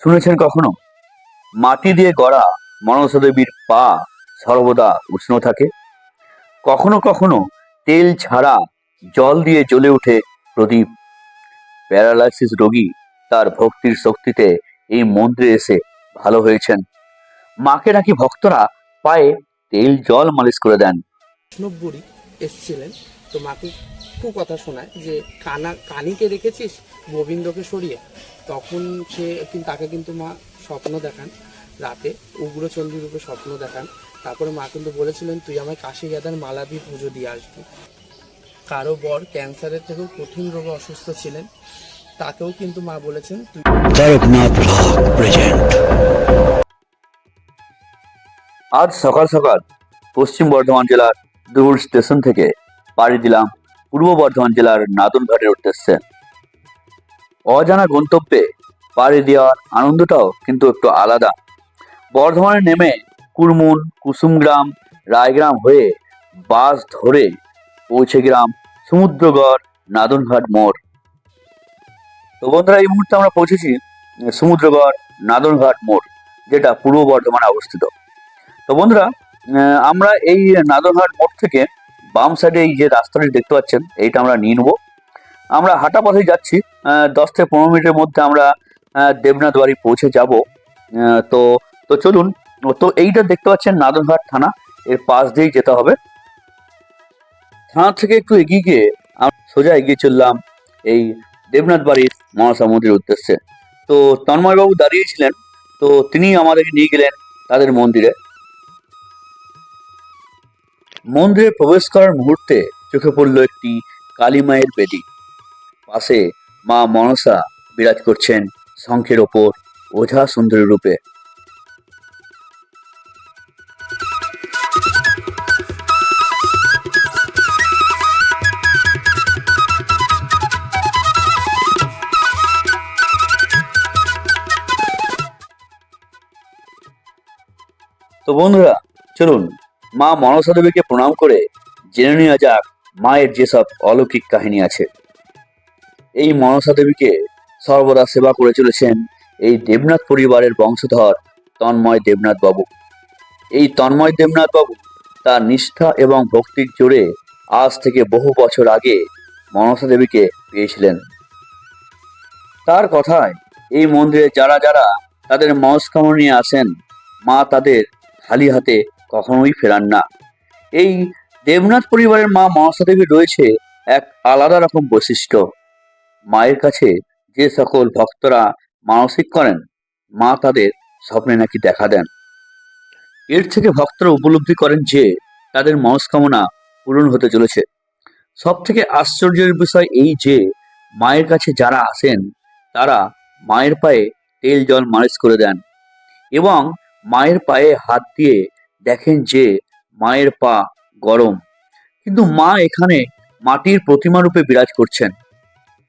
শুনেছেন কখনো? মাটি দিয়ে গড়া মনসা দেবীর পা সর্বদা উষ্ণ থাকে। কখনো কখনো তেল ছাড়া জল দিয়ে জ্বলে ওঠে প্রদীপ। প্যারালাইসিস রোগী তার ভক্তির শক্তিতে এই মন্দিরে এসে ভালো হয়েছেন। মাকে নাকি ভক্তরা পায়ে তেল জল মালিশ করে দেন। এসছিলেন তো মাকে খুব কথা শোনায় যে কানা কানিকে রেখেছিস গোবিন্দকে সরিয়ে। তখন সে কিন্তু তাকে কিন্তু মা স্বপ্ন দেখান। রাতে উগ্রচণ্ডী রূপে স্বপ্ন দেখান। তারপরে মা কিন্তু বলেছিলেন তুই আমায় কাশি গাদার মালা দিয়ে পুজো দিয়ে আসবি। কারও বর ক্যান্সারের থেকেও কঠিন রোগে অসুস্থ ছিলেন। তাকেও কিন্তু মা বলেছেন তুই আজ সকাল সকাল পশ্চিম বর্ধমান জেলার দূর স্টেশন থেকে পাড়ি দিলাম। পূর্ব বর্ধমান জেলার নাদনঘাটের উদ্দেশ্যে অজানা গন্তব্যে পাড়ি দেওয়ার আনন্দটাও কিন্তু একটু আলাদা। বর্ধমানে নেমে কুরমুন, কুসুমগ্রাম, রায়গ্রাম হয়ে বাস ধরে পৌঁছে গ্রাম সমুদ্রগড় নাদনঘাট মোড়। তো বন্ধুরা, এই মুহূর্তে আমরা পৌঁছেছি সমুদ্রগড় নাদনঘাট মোড়, যেটা পূর্ব বর্ধমানে অবস্থিত। তো বন্ধুরা আমরা এই নাদনঘাট মোড় থেকে বাম সাইডে এই যে রাস্তাটি দেখতে পাচ্ছেন, এইটা আমরা নিয়ে নেব। আমরা হাঁটা পথে যাচ্ছি দশ থেকে পনেরো মিনিটের মধ্যে আমরা দেবনাথ বাড়ি পৌঁছে যাব। তো তো চলুন, তো এইটা দেখতে পাচ্ছেন নাদনঘাট থানা, এর পাশ দিয়েই যেতে হবে। থানা থেকে একটু এগিয়ে গিয়ে সোজা এগিয়ে চললাম এই দেবনাথ বাড়ির মনসা মন্দিরের উদ্দেশ্যে। তো তন্ময়বাবু দাঁড়িয়েছিলেন, তো তিনি আমাদেরকে নিয়ে গেলেন তাদের মন্দিরে। মন্দিরে প্রবেশ করার মুহূর্তে চোখে পড়ল একটি কালী মায়ের বেদি। পাশে মা মনসা বিরাজ করছেন শঙ্খের ওপর ওঝা সুন্দরী রূপে। তো বন্ধুরা, চলুন মা মনসা দেবীকে প্রণাম করে জেনে নেওয়া যাক মায়ের যেসব অলৌকিক কাহিনী আছে। এই মনসা দেবীকে সর্বদা সেবা করে চলেছেন এই দেবনাথ পরিবারের বংশধর তন্ময় দেবনাথ বাবু। এই তন্ময় দেবনাথ বাবু তার নিষ্ঠা এবং ভক্তির জোরে আজ থেকে বহু বছর আগে মনসা দেবীকে পেয়েছিলেন। তার কথায় এই মন্দিরে যারা যারা তাদের মনস্কামনা নিয়ে আসেন, মা তাদের খালি হাতে কখনোই ফেরান না। এই দেবনাথ পরিবারের মা মনসা দেবীর রয়েছে এক আলাদা রকম বৈশিষ্ট্য। মায়ের কাছে যে সকল ভক্তরা মানসিক করেন, মা তাদের স্বপ্নে নাকি দেখা দেন। এর থেকে ভক্তরা উপলব্ধি করেন যে, তাদের মনস্কামনা পূরণ হতে চলেছে। সব থেকে আশ্চর্যের বিষয় এই যে, মায়ের কাছে যারা আসেন, তারা মায়ের পায়ে তেল জল মালিশ করে দেন এবং মায়ের পায়ে হাত দিয়ে দেখেন যে মায়ের পা গরম। কিন্তু মা এখানে মাটির প্রতিমা রূপে বিরাজ করছেন।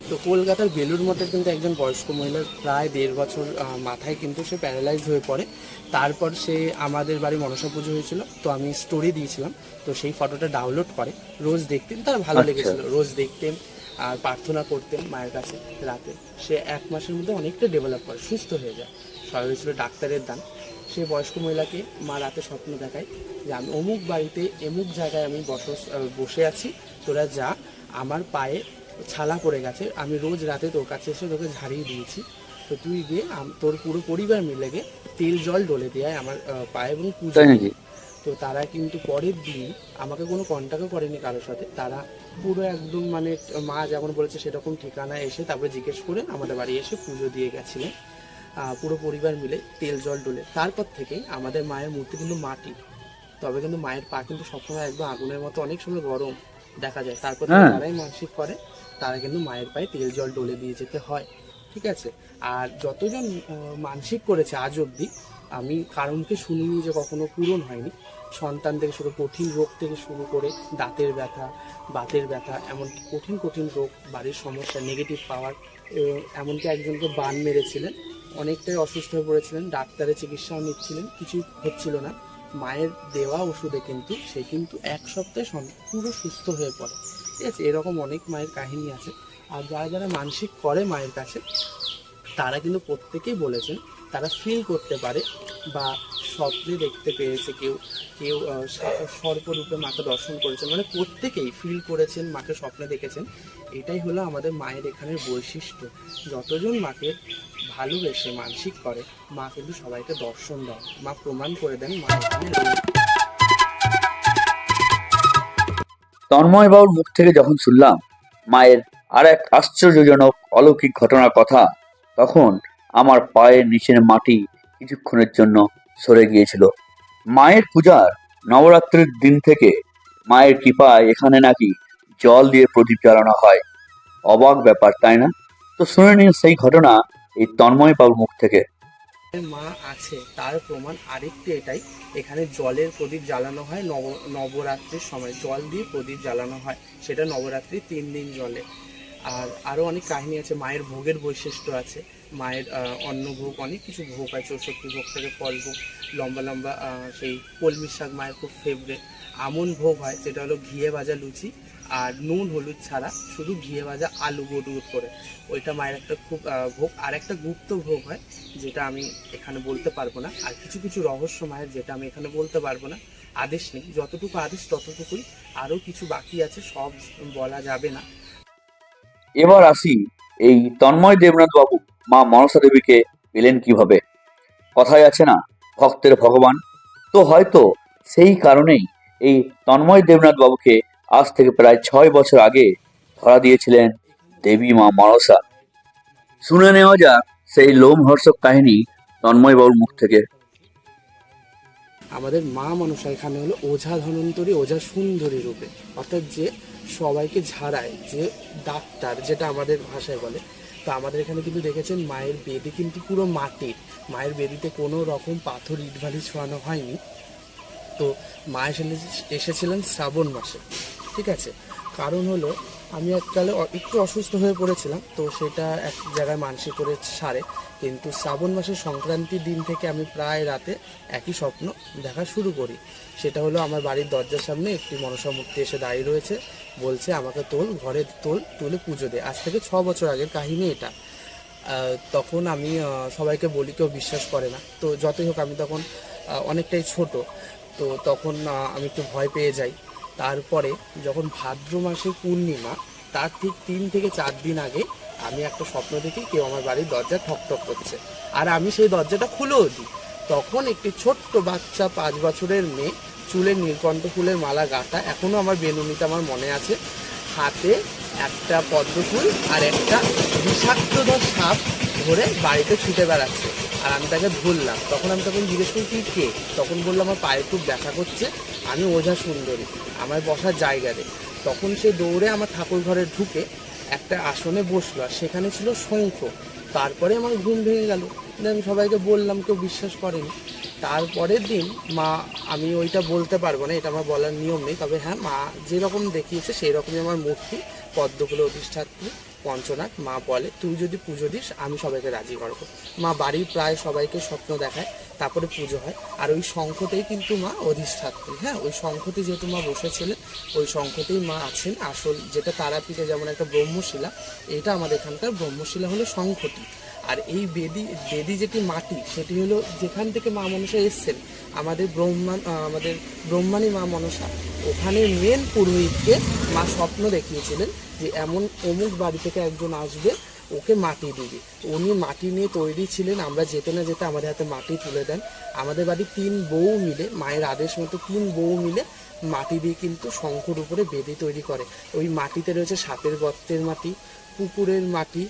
তো কলকাতার বেলুর মধ্যে কিন্তু একজন বয়স্ক মহিলার প্রায় দেড় বছর মাথায় কিন্তু সে প্যারালাইজ হয়ে পড়ে। তারপর সে আমাদের বাড়ি মনসা পুজো হয়েছিল তো আমি স্টোরি দিয়েছিলাম তো সেই ফটোটা ডাউনলোড করে রোজ দেখতেন। তার ভালো আচ্ছা। লেগেছিল রোজ দেখতেন আর প্রার্থনা করতেন মায়ের কাছে রাতে। সে এক মাসের মধ্যে অনেকটা ডেভেলপ করে সুস্থ হয়ে যায়। সবাই হয়েছিল ডাক্তারের দান। সে বয়স্ক মহিলাকে মা রাতে স্বপ্ন দেখায় যে আমি অমুক বাড়িতে এমুক জায়গায় আমি বস বসে আছি তোরা যা আমার পায়ে ছালা পড়ে গেছে আমি রোজ রাতে তোর কাছে এসে তোকে ঝাড়িয়ে দিয়েছি। তো তুই গিয়ে তোর পুরো পরিবার মিলে গিয়ে তেল জল ডলে দেয় আমার পায়ে এবং পুজো তো তারা কিন্তু পরের দিন আমাকে কোনো কন্ট্যাক্টও করেনি কারোর সাথে। তারা পুরো একদম মানে মা যেমন বলেছে সেরকম ঠিকানা এসে তারপরে জিজ্ঞেস করে আমাদের বাড়ি এসে পুজো দিয়ে গেছিলেন। পুরো পরিবার মিলে তেল জল ডলে তারপর থেকেই আমাদের মায়ের মূর্তি কিন্তু মাটি। তবে কিন্তু মায়ের পা কিন্তু সবসময় একদম আগুনের মতো অনেক সময় গরম দেখা যায়। তারপর থেকে হ্যাঁ। যারাই মানসিক করে তারা কিন্তু মায়ের পায়ে তেল জল ডলে দিয়ে যেতে হয়। ঠিক আছে? আর যতজন মানসিক করেছে আজ অবধি আমি কারণকে শুনিনি যে কখনো পূরণ হয়নি। সন্তান থেকে শুরু কঠিন রোগ থেকে শুরু করে দাঁতের ব্যথা বাতের ব্যথা এমনকি কঠিন কঠিন রোগ বাড়ির সমস্যা নেগেটিভ পাওয়ার এমনকি একজনকে বান মেরেছিলেন। অনেকটাই অসুস্থ হয়ে পড়েছিলেন ডাক্তারের চিকিৎসাও নিচ্ছিলেন, কিছুই হচ্ছিল না। মায়ের দেওয়া ওষুধে কিন্তু সে কিন্তু এক সপ্তাহে সম্পূর্ণ পুরো সুস্থ হয়ে পড়ে। ঠিক আছে, এরকম অনেক মায়ের কাহিনী আছে। আর যারা যারা মানসিক করে মায়ের কাছে, তারা কিন্তু প্রত্যেকেই বলেছেন, তারা ফিল করতে পারে বা স্বপ্নে দেখতে পেয়েছে কেউ কেউ সর্বরূপে মাকে দর্শন করেছেন মানে প্রত্যেকেই ফিল করেছেন, মাকে স্বপ্নে দেখেছেন। এটাই হলো আমাদের মায়ের এখানের বৈশিষ্ট্য। যতজন মাকে ভালোবেসে মানসিক করে, মা কিন্তু সবাইকে দর্শন দেয়। মা প্রমাণ করে দেন মা তন্ময় বাবুর মুখ থেকে যখন শুনলাম মায়ের আর এক আশ্চর্যজনক অলৌকিক ঘটনার কথা, তখন আমার পায়ের নিচের মাটি কিছুক্ষণের জন্য সরে গিয়েছিল। মায়ের পূজার নবরাত্রির দিন থেকে মায়ের কৃপায় এখানে নাকি জল দিয়ে প্রদীপ জ্বালানো হয়। অবাক ব্যাপার, তাই না? তো শুনে নিন সেই ঘটনা এই তন্ময় বাবুর মুখ থেকে। মা আছে, তার প্রমাণ আরেকটি এটাই। এখানে জলের প্রদীপ জ্বালানো হয় নব, নবরাত্রির সময়। জল দিয়ে প্রদীপ জ্বালানো হয়, সেটা নবরাত্রি তিন দিন জলে। আর আরও অনেক কাহিনী আছে, মায়ের ভোগের বৈশিষ্ট্য আছে। মায়ের আহ, অন্নভোগ অনেক কিছু ভোগ আছে চৌষট্টি ভোগ থেকে ফল ভোগ লম্বা লম্বা সেই কলমি শাক মায়ের খুব ফেভারেট আমন ভোগ হয় যেটা হলো ঘিয়ে ভাজা লুচি আর নুন হলুদ ছাড়া শুধু ঘিয়ে ভাজা আলু গডুর করে। ওইটা মায়ের একটা খুব ভোগ। আর একটা গুপ্ত ভোগ হয় যেটা আমি এখানে বলতে পারব না। আর কিছু কিছু রহস্য মায়ের যেটা আমি এখানে বলতে পারব না। আদেশ নেই যতটুকু আদেশ ততটুকুই। আরও কিছু বাকি আছে সব বলা যাবে না। এবার আসি এই তন্ময় দেবনাথ বাবু মা মনসা দেবীকে পেলেন কীভাবে? কথায় আছে না, ভক্তের ভগবান। তো হয়তো সেই কারণেই এই তন্ময় দেবনাথ বাবুকে আজ থেকে প্রায় ছয় বছর আগে ধরা দিয়েছিলেন দেবী মা মনসা। শুনে নেওয়া যাক সেই লোমহর্ষক কাহিনী তন্ময় বাবুর মুখ থেকে। আমাদের মা মনসা এখানে হলো ওঝা ধনন্তরী, ওঝা সুন্দরী রূপে। অর্থাৎ যে সবাইকে ঝাড়ায়, যে ডাক্তার, যেটা আমাদের ভাষায় বলে তো আমাদের এখানে কিন্তু দেখেছেন মায়ের বেদি কিন্তু পুরো মাটির মায়ের বেদিতে কোনো রকম পাথর, ইটভালি ছোঁয়ানো হয়নি। তো মা এসে এসেছিলেন শ্রাবণ মাসে। ঠিক আছে? কারণ হলো আমি এককালে একটু অসুস্থ হয়ে পড়েছিলাম, তো সেটা এক জায়গায় মানসিক করে সারে। কিন্তু শ্রাবণ মাসের সংক্রান্তির দিন থেকে আমি প্রায় রাতে একই স্বপ্ন দেখা শুরু করি। সেটা হলো আমার বাড়ির দরজার সামনে একটি মনসা মূর্তি এসে দাঁড়িয়ে রয়েছে। বলছে, আমাকে তোল, ঘরে তোল, তুলে পুজো দে। আজ থেকে ছ বছর আগের কাহিনী এটা। তখন আমি সবাইকে বলি, কেউ বিশ্বাস করে না। তো যতই হোক, আমি তখন অনেকটাই ছোট। তো তখন আমি একটু ভয় পেয়ে যাই। তারপরে যখন ভাদ্র মাসের পূর্ণিমা, তার ঠিক তিন থেকে চার দিন আগে আমি একটা স্বপ্ন দেখি কেউ আমার বাড়ির দরজা ঠক ঠক করছে। আর আমি সেই দরজাটা খুলেও দিই। তখন একটি ছোট্ট বাচ্চা পাঁচ বছরের মেয়ে চুলে নীলকণ্ঠ ফুলের মালা গাঁথা এখনও আমার বেনুনিটা আমার মনে আছে, হাতে একটা পদ্ম ফুল আর একটা বিষাক্তধর সাপ ধরে বাড়িতে ছুটে বেড়াচ্ছে। আর আমি তাকে ধরলাম। তখন আমি তখন জিজ্ঞেস করি, তুই কে? তখন বলল, আমার পায়ে খুব ব্যথা করছে, আমি ওঝা সুন্দরী আমার বসার জায়গা দে। তখন সে দৌড়ে আমার ঠাকুর ঘরে ঢুকে একটা আসনে বসল, আর সেখানে ছিল শঙ্খ। তারপরে আমার ঘুম ভেঙে গেল। আমি সবাইকে বললাম, কেউ বিশ্বাস করেনি। তারপরের দিন মা, আমি ওইটা বলতে পারব না, এটা আমার বলার নিয়ম নেই। তবে হ্যাঁ মা যেরকম দেখিয়েছে সেই রকমই আমার মূর্তি পদ্মগুলো অধিষ্ঠাত্রী। পঞ্চনাথ, মা বলে, তুই যদি পুজো দিস, আমি সবাইকে রাজি করব। মা বাড়ির প্রায় সবাইকে স্বপ্ন দেখায়, তারপরে পুজো হয়। আর ওই শঙ্খতেই কিন্তু মা অধিষ্ঠাত্রী। হ্যাঁ ওই শঙ্খতে যেহেতু মা বসেছিলেন, ওই শঙ্খতেই মা আছেন। আসল যেটা তারাপীঠে যেমন একটা ব্রহ্মশিলা, এটা আমাদের এখানকার ব্রহ্মশিলা হলো শঙ্খটি। আর এই বেদি বেদি যেটি মাটি, সেটি হলো যেখান থেকে মা মনসা এসছেন, আমাদের ব্রহ্মা আমাদের ব্রহ্মাণী মা মনসা। ওখানে মেন পুরোহিতকে মা স্বপ্ন দেখিয়েছিলেন যে এমন অমুক বাড়ি থেকে একজন আসবে, ওকে মাটি দিবে। উনি মাটি নিয়ে তৈরি ছিলেন, আমরা যেতে না যেতে আমাদের হাতে মাটি তুলে দেন। আমাদের বাড়ির তিন বউ মিলে, মায়ের আদেশ মতো তিন বউ মিলে মাটি দিয়ে কিন্তু শঙ্খর উপরে বেদি তৈরি করে। ওই মাটিতে রয়েছে সাপের গর্তের মাটি, পুকুরের মাটি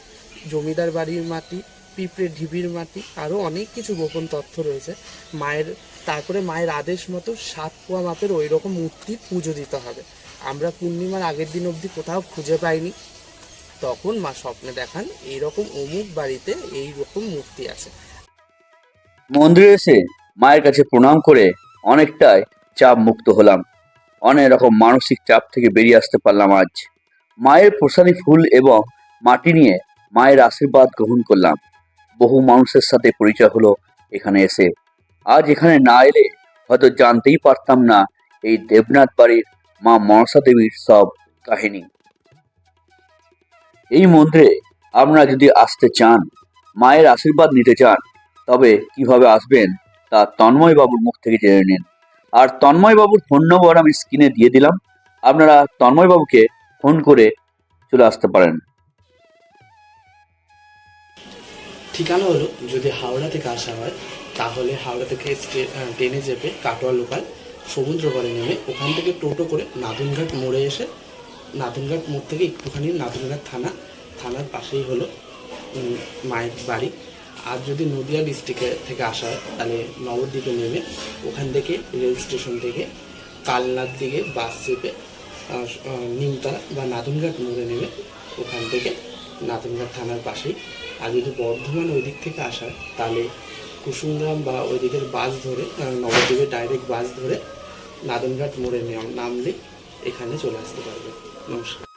জমিদার বাড়ির মাটি পিঁপড়ে ঢিবির মাটি আরও অনেক কিছু গোপন তথ্য রয়েছে। মায়ের, তারপরে মায়ের আদেশ মতো সাত পোয়া মাপের ওই রকম মূর্তি পুজো দিতে হবে। আমরা পূর্ণিমার আগের দিন অবধি কোথাও খুঁজে পাইনি। তখন মা স্বপ্নে দেখান এইরকম অমুক বাড়িতে এই রকম মূর্তি আছে। মন্দিরে এসে মায়ের কাছে প্রণাম করে অনেকটাই চাপ মুক্ত হলাম। অনেক রকম মানসিক চাপ থেকে বেরিয়ে আসতে পারলাম আজ। মায়ের প্রসাদী ফুল এবং মাটি নিয়ে মায়ের আশীর্বাদ গ্রহণ করলাম। বহু মানুষের সাথে পরিচয় হলো এখানে এসে। আজ এখানে না এলে হয়তো জানতেই পারতাম না এই দেবনাথ বাড়ির মা মনসা দেবীর সব কাহিনী। এই মন্দিরে আপনারা যদি আসতে চান, মায়ের আশীর্বাদ নিতে চান, তবে কীভাবে আসবেন তা তন্ময় বাবুর মুখ থেকে জেনে নিন। আর তন্ময় বাবুর ফোন নম্বর আমি স্ক্রিনে দিয়ে দিলাম। আপনারা তন্ময় বাবুকে ফোন করে চলে আসতে পারেন। ঠিকানা হলো, যদি হাওড়া থেকে আসা হয়, তাহলে হাওড়া থেকে ট্রেনে চেপে কাটোয়া লোকাল সমুদ্রপাড়ে নেমে ওখান থেকে টোটো করে নাদুনঘাট মোড়ে এসে, নাদুনঘাট মোড় থেকে একটুখানি নাদুনঘাট থানা, থানার পাশেই হলো মায়ের বাড়ি। আর যদি নদিয়া ডিস্ট্রিক্টে থেকে আসা হয়, তাহলে নবদ্বীপে নেমে ওখান থেকে রেল স্টেশন থেকে কালনার দিকে বাস চেপে নিমতলা বা নাদুনঘাট মোড়ে নেমে ওখান থেকে নাদুনঘাট থানার পাশেই আর যদি বর্ধমান ওই দিক থেকে আসা তাহলে কুসুমগ্রাম বা ওই দিকের বাস ধরে নবদ্বীপে ডাইরেক্ট বাস ধরে নাদনঘাট মোড়ে নামলে এখানে চলে আসতে পারবে। নমস্কার।